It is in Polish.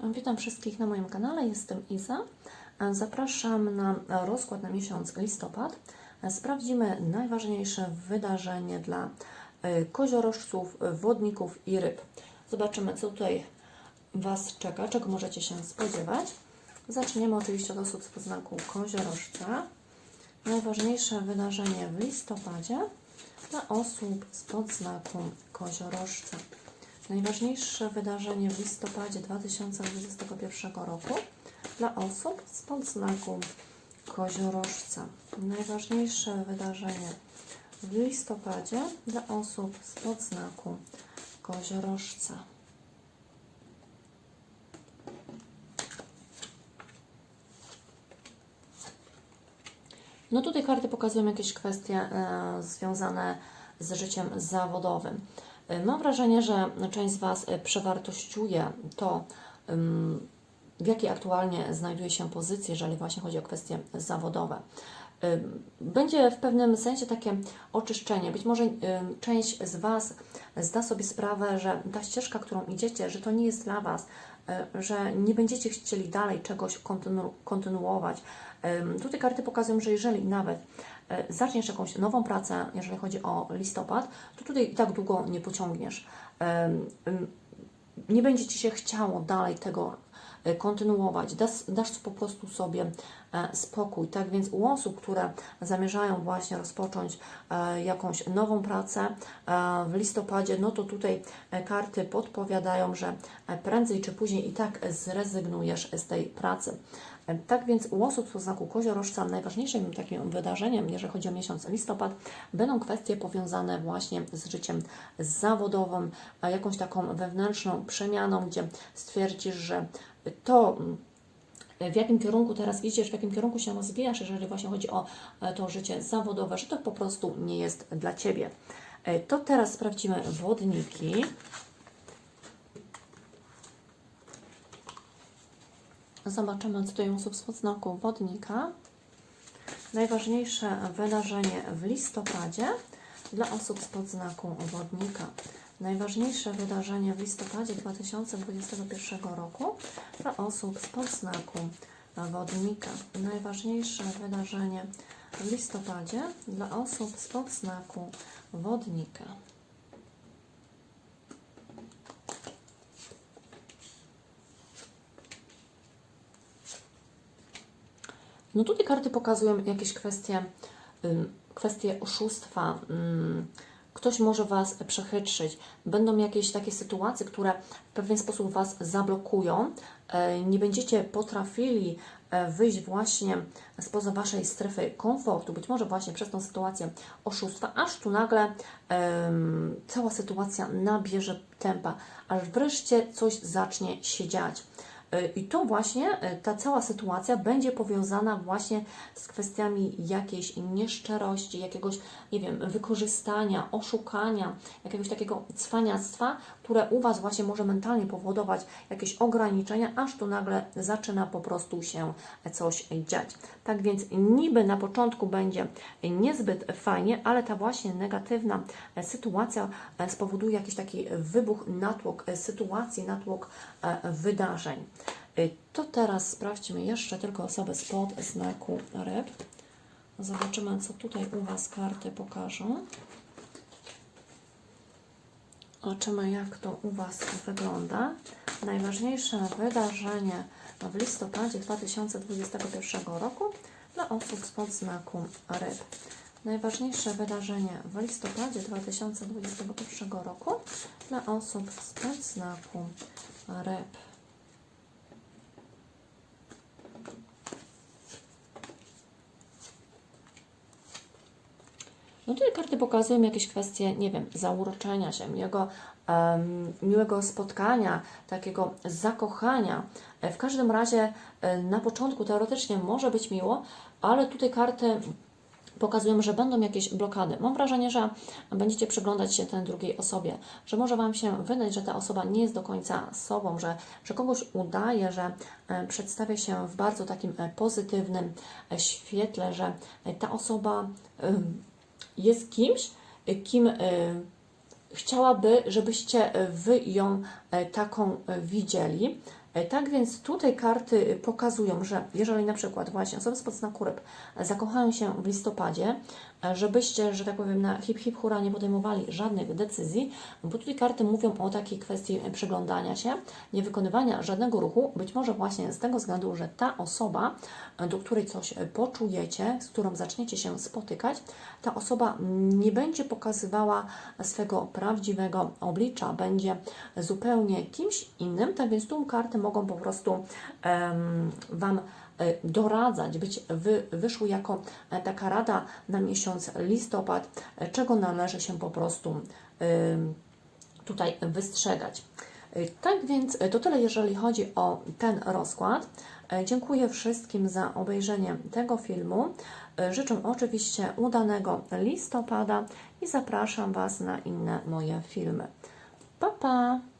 Witam wszystkich na moim kanale, jestem Iza. Zapraszam na rozkład na miesiąc listopad. Sprawdzimy najważniejsze wydarzenie dla e, koziorożców, wodników i ryb. Zobaczymy, co tutaj Was czeka, czego możecie się spodziewać. Zaczniemy oczywiście od osób z podznaku koziorożca. Najważniejsze wydarzenie w listopadzie dla osób z podznaku koziorożca. Najważniejsze wydarzenie w listopadzie 2021 roku dla osób z podznaku koziorożca. Najważniejsze wydarzenie w listopadzie dla osób z podznaku koziorożca. No tutaj karty pokazują jakieś kwestie e, związane z życiem zawodowym. E, Mam wrażenie, że część z Was e, przewartościuje to, w jakiej aktualnie znajduje się pozycji, jeżeli właśnie chodzi o kwestie zawodowe. Ym, Będzie w pewnym sensie takie oczyszczenie. Być może część z Was zda sobie sprawę, że ta ścieżka, którą idziecie, że to nie jest dla Was, że nie będziecie chcieli dalej czegoś kontynu- kontynuować. Tutaj karty pokazują, że jeżeli nawet e, zaczniesz jakąś nową pracę, jeżeli chodzi o listopad, to tutaj i tak długo nie pociągniesz. Nie będzie Ci się chciało dalej tego e, kontynuować. Dasz, dasz po prostu sobie e, spokój. Tak więc u osób, które zamierzają właśnie rozpocząć e, jakąś nową pracę e, w listopadzie, no to tutaj e, karty podpowiadają, że e, prędzej czy później i tak zrezygnujesz z tej pracy. E, Tak więc u osób o znaku koziorożca najważniejszym takim wydarzeniem, jeżeli chodzi o miesiąc listopad, będą kwestie powiązane właśnie z życiem zawodowym, jakąś taką wewnętrzną przemianą, gdzie stwierdzisz, że to mm, w jakim kierunku teraz idziesz, w jakim kierunku się rozwijasz, jeżeli właśnie chodzi o e, to życie zawodowe, że to po prostu nie jest dla Ciebie. E, To teraz sprawdzimy wodniki. Zobaczymy, co tutaj osób z podznaku wodnika. Najważniejsze wydarzenie w listopadzie dla osób z podznaku wodnika. Najważniejsze wydarzenie w listopadzie 2021 roku dla osób z podznaku wodnika. Najważniejsze wydarzenie w listopadzie dla osób z podznaku wodnika. No tutaj karty pokazują jakieś kwestie, kwestie oszustwa. Ktoś może Was przechytrzyć. Będą jakieś takie sytuacje, które w pewien sposób Was zablokują. E, Nie będziecie potrafili e, wyjść właśnie spoza Waszej strefy komfortu, być może właśnie przez tą sytuację oszustwa, aż tu nagle em, cała sytuacja nabierze tempa, aż wreszcie coś zacznie się dziać. Y, I to właśnie y, ta cała sytuacja będzie powiązana właśnie z kwestiami jakiejś nieszczerości, jakiegoś, nie wiem, wykorzystania, oszukania, jakiegoś takiego cwaniactwa, które u Was właśnie może mentalnie powodować jakieś ograniczenia, aż tu nagle zaczyna po prostu się coś dziać. Tak więc niby na początku będzie niezbyt fajnie, ale ta właśnie negatywna e, sytuacja e, spowoduje jakiś taki wybuch, natłok e, sytuacji, natłok e, wydarzeń. Y, To teraz sprawdźmy jeszcze tylko osobę spod znaku ryb. Zobaczymy, co tutaj u Was karty pokażą. Zobaczymy, jak to u Was wygląda. Najważniejsze wydarzenie w listopadzie 2021 roku dla osób spod znaku ryb. Najważniejsze wydarzenie w listopadzie 2021 roku dla osób spod znaku ryb. No tutaj karty pokazują jakieś kwestie, nie wiem, zauroczenia się, miłego, em, miłego spotkania, takiego zakochania. E, W każdym razie e, na początku teoretycznie może być miło, ale tutaj karty pokazują, że będą jakieś blokady. Mam wrażenie, że będziecie przyglądać się tej drugiej osobie, że może Wam się wydać, że ta osoba nie jest do końca sobą, że, że kogoś udaje, że e, przedstawia się w bardzo takim pozytywnym świetle, że ta osoba jest kimś, kim e, chciałaby, żebyście Wy ją e, taką e, widzieli. Tak więc tutaj karty pokazują, że jeżeli na przykład właśnie osoby spod znaku ryb zakochają się w listopadzie, żebyście, że tak powiem, na hip hip hura nie podejmowali żadnych decyzji, bo tutaj karty mówią o takiej kwestii e, przyglądania się, nie wykonywania żadnego ruchu, być może właśnie z tego względu, że ta osoba, e, do której coś e, poczujecie, z którą zaczniecie się spotykać, ta osoba nie będzie pokazywała swego prawdziwego oblicza, będzie zupełnie kimś innym, tak więc tu karty mogą po prostu em, Wam e, doradzać, być wy, wyszły jako e, taka rada na miesiąc listopad, e, czego należy się po prostu tutaj wystrzegać. E, Tak więc e, to tyle, jeżeli chodzi o ten rozkład. E, Dziękuję wszystkim za obejrzenie tego filmu. E, Życzę oczywiście udanego listopada i zapraszam Was na inne moje filmy. Pa, pa!